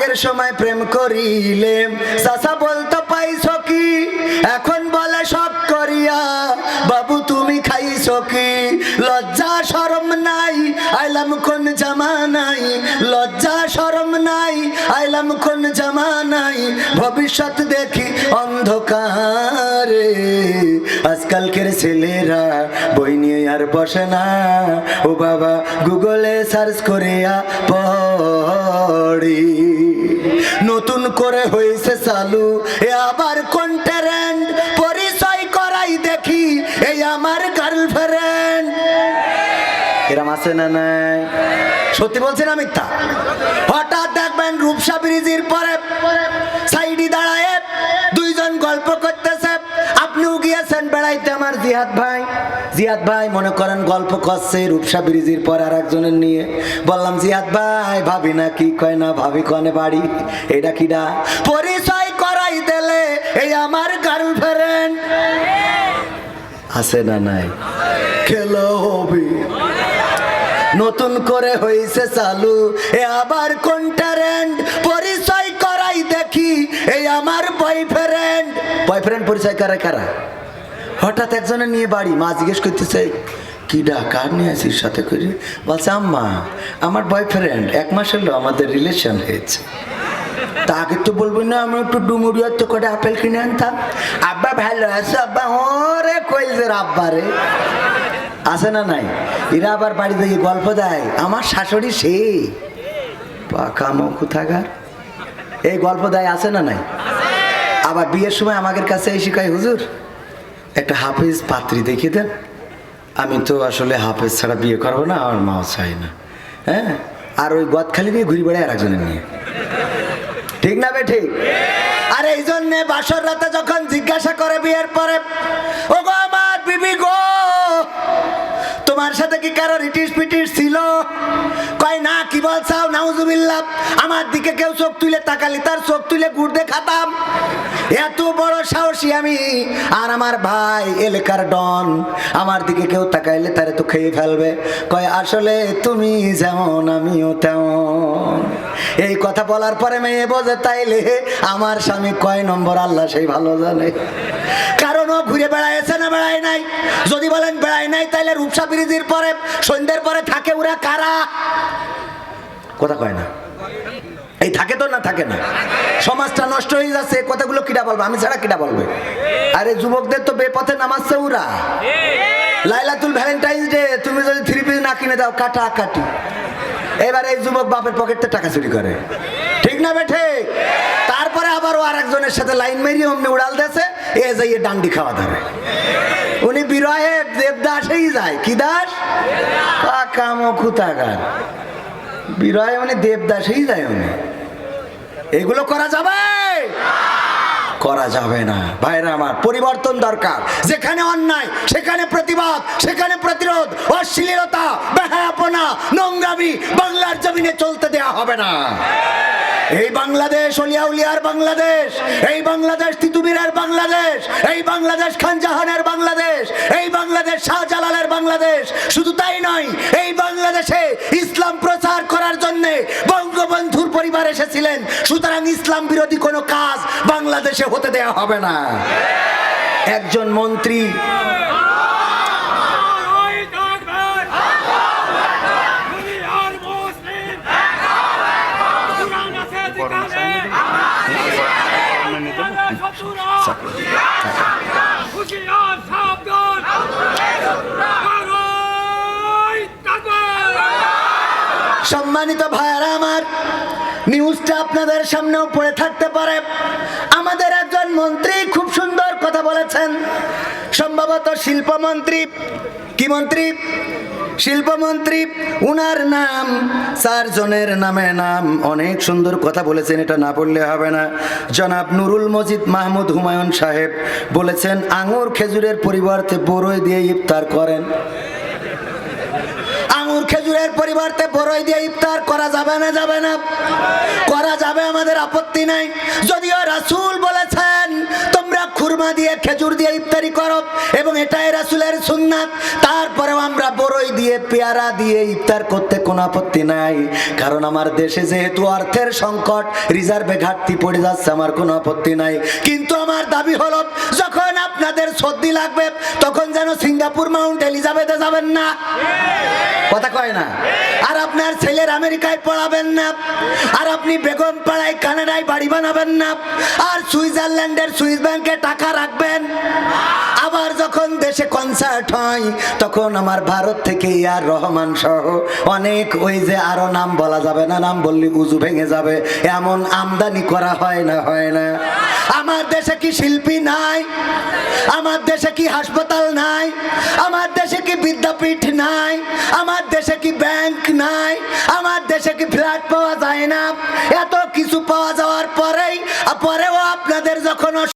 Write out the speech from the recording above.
আগের সময় প্রেম করিলে। চাচা বলতো, পাইছ কি? এখন বলে সব করিয়া। বাবু, তুমি খাইছ কি? লজ্জা, শরম নাই, আইলাম কোন জামানাই নাই। আইলাম কোন জামানাই ভবিষ্যৎ দেখি অন্ধকারে। আজকালকের ছেলেরা বই নিয়ে আর বসে না। ও বাবা গুগলে সার্চ করে পড়ি। নতুন করে হয়েছে চালু, এ আবার কোন ট্যারেন্ট পরিচয় করাই দেখি, এই আমার গার্লফ্রেন্ড এরম আছে না নাই? সত্যি বলছি না মিথ্যা? হঠাৎ দেখবেন রূপসা ব্রিজের পরে। সাইডি দাঁড়ায় দুইজন গল্প করতেছে। আপনিও গিয়েছেন বেড়াইতে আমার জিহাদ ভাই। জিহাদ ভাই মনে করেন গল্প করছে রূপসা ব্রিজের পর আর একজনের নিয়ে। বললাম, জিহাদ ভাই, ভাবি না কি কয় না, ভাবি কনে বাড়ি। এটা কিডা পরিচয় করাই দিলে এই আমার গার্লফ্রেন্ড আছে না নাই? খেলো হবে। নতুন করে হয়েছে চালু। এ আবার কোন ট্যারেন্ট পরিচয় করাই দেখি এই আমার বয়ফ্রেন্ড বয়ফ্রেন্ড পরিচয় করে কারা? হঠাৎ একজনের নিয়ে বাড়ি, মা জিজ্ঞেস করতেছে কিডা কার নিয়ে আসিস সাথে করে? বলছে, আম্মা, আমার বয়ফ্রেন্ড এক মাস হলো আমাদের রিলেশন হয়েছে। তা আগে তো বলব না, আমি একটু ডুমুরিয়ার তো করে আপেল কিনে আনতাম। আব্বা ভালো আছে, আব্বা ওরে কইলদের আব্বা রে। আছে না নাই? এরা আবার বাড়িতে গিয়ে গল্প দেয়। আমার শাশুড়ি সে। পাকা মুখ থাকার এই গল্প দেয় আছে না নাই? আবার বিয়ের সময় আমাদের কাছে এই শিখায় হুজুর, একটা হাফেজ পাত্রী দেখিয়ে দেন। আমি তো আসলে হাফেজ ছাড়া বিয়ে করব না, আমার মাও চাই না। হ্যাঁ? আর ওই গদখালি দিয়ে ঘুরি বেড়ায় আর একজনের নিয়ে। ঠিক না বে, ঠিক? আর এই জন্যে বাসর রাতে যখন জিজ্ঞাসা করে বিয়ের পরে ও গো আমার বিবি গো তোমার সাথে কি কারও রিটিশ পিটিশ ছিল? কয়, না, কি বলছাও? নাউজুবিল্লাহ, আমার দিকে কেউ চোখ তুলে তাকালি তার চোখ তুলে দিয়ে খাতাম। এত বড় সাহসী আমি। আর আমার ভাই এলাকার ডন, আমার দিকে কেউ তাকাইলে তারে তো খেয়ে ফেলবে। কয়, আসলে তুমি যেমন, আমিও তেমন। এই কথা বলার পরে মেয়ে বোঝে তাইলে, আমার স্বামী কয় নম্বর, আল্লাহ সেই ভালো জানে। কারণ ও ঘুরে বেড়াইছে না বেড়ায় নাই। যদি বলেন বেড়ায় নাই, তাইলে রূপসা ব্রিজের পরে, সন্ধ্যের পরে থাকে ওরা কারা? কথা কয় না। এই থাকে তো না থাকে না? সমাজটা নষ্ট হয়ে যাচ্ছে কথাগুলো কিটা বলবে? আমি ছাড়া কিটা বলবে? আরে যুবকদের তো বেপথে নামাচ্ছে ওরা। লাইলাতুল ভ্যালেন্টাইন্স ডে, তুমি যদি থ্রি পিস না কিনে দাও কাটা কাটি এবার এই যুবক বাপের পকেটে টাকা চুরি করে। ঠিক না বেঠে তারপরে আবার ও আরেকজনের সাথে লাইন মেরিয়ে অমনি উড়াল দেছে এ যাইয়ে ডান্ডি খাওয়া ধরে। উনি বিরহে দেবদাসেই যায়। কি দাস? কাম বিরহে মানে দেবদাসেই যায় উনি। এগুলো করা যাবে? করা যাবে না। ভাইরা আমার, পরিবর্তন দরকার। যেখানে অন্যায়, সেখানে প্রতিবাদ, সেখানে প্রতিরোধ, অশ্লীলতা, বেহায়াপনা, নোংরামি বাংলার জমিনে চলতে দেয়া হবে না। এই বাংলাদেশ, অলিয়া উলিয়ার বাংলাদেশ, এই বাংলাদেশ তিতুমিরের বাংলাদেশ, এই বাংলাদেশ খানজাহানের বাংলাদেশ, এই বাংলাদেশ শাহজালালের বাংলাদেশ। শুধু তাই নয়, এই বাংলাদেশে ইসলাম প্রচার করার জন্য বঙ্গবন্ধুর পরিবার এসেছিলেন। সুতরাং ইসলাম বিরোধী কোনো কাজ বাংলাদেশে হতে দেয়া হবে না। একজন মন্ত্রী সম্মানিত ভাইয়ারা আমার নিউজটা আপনাদের সামনেও পড়ে থাকতে পারে। আমাদের একজন মন্ত্রী খুব সুন্দর কথা বলেছেন। সম্ভবত শিল্পমন্ত্রী। কি মন্ত্রী? শিল্পমন্ত্রী, উনার নাম, চারজনের নামে নাম। অনেক সুন্দর কথা বলেছেন, এটা না বললে হবে না। জনাব নুরুল মজিদ মাহমুদ হুমায়ুন সাহেব বলেছেন, আঙুর খেজুরের পরিবর্তে বড়ই দিয়ে ইফতার করেন। আঙুর খেজুরের পরিবর্তে বড়ই দিয়ে ইফতার করা যাবে না যাবে না। করা যাবে, আমাদের আপত্তি নাই। যদিও রাসূল বলেছেন তোমরা খুরমা দিয়ে খেজুর দিয়ে ইফতারি করো এবং এটাই রাসুলের সুন্নাত। তারপরেও আমরা বড়ই দিয়ে, পেয়ারা দিয়ে ইফতার করতে কোনো আপত্তি নাই। কারণ আমার দেশে যেহেতু অর্থের সংকট, রিজার্ভে ঘাটতি পড়ে যাচ্ছে, আমার কোনো আপত্তি নাই। কিন্তু আমার দাবি হলো, যখন আপনাদের সর্দি লাগবে, তখন যেন সিঙ্গাপুর মাউন্ট এলিজাবেথে যাবেন না। কথা কয় না? আর আপনার ছেলের আমেরিকায় পড়াবেন না। আর আপনি বেগম পাড়ায় কানাডায় বাড়ি বানাবেন না। আর সুইজারল্যান্ডের সুইস ব্যাংকে টাকা রাখবেন। আবার যখন দেশে কনসার্ট হয়, তখন আমার ভারত থেকে ইয়ার রহমান সহ অনেক ওই যে আরও নাম বলা যাবে না, নাম বললে উজু ভেঙে যাবে। এমন আমদানি করা হয় না হয় না। আমার দেশে কি শিল্পী নাই? আমার দেশে কি হাসপাতাল নাই? আমার দেশে কি বিদ্যাপীঠ নাই? আমার দেশে কি ব্যাংক নাই? আমার দেশে কি ফ্ল্যাট পাওয়া যায় না? এত কিছু পাওয়া যাওয়ার পরেই, পরেও আপনাদের যখন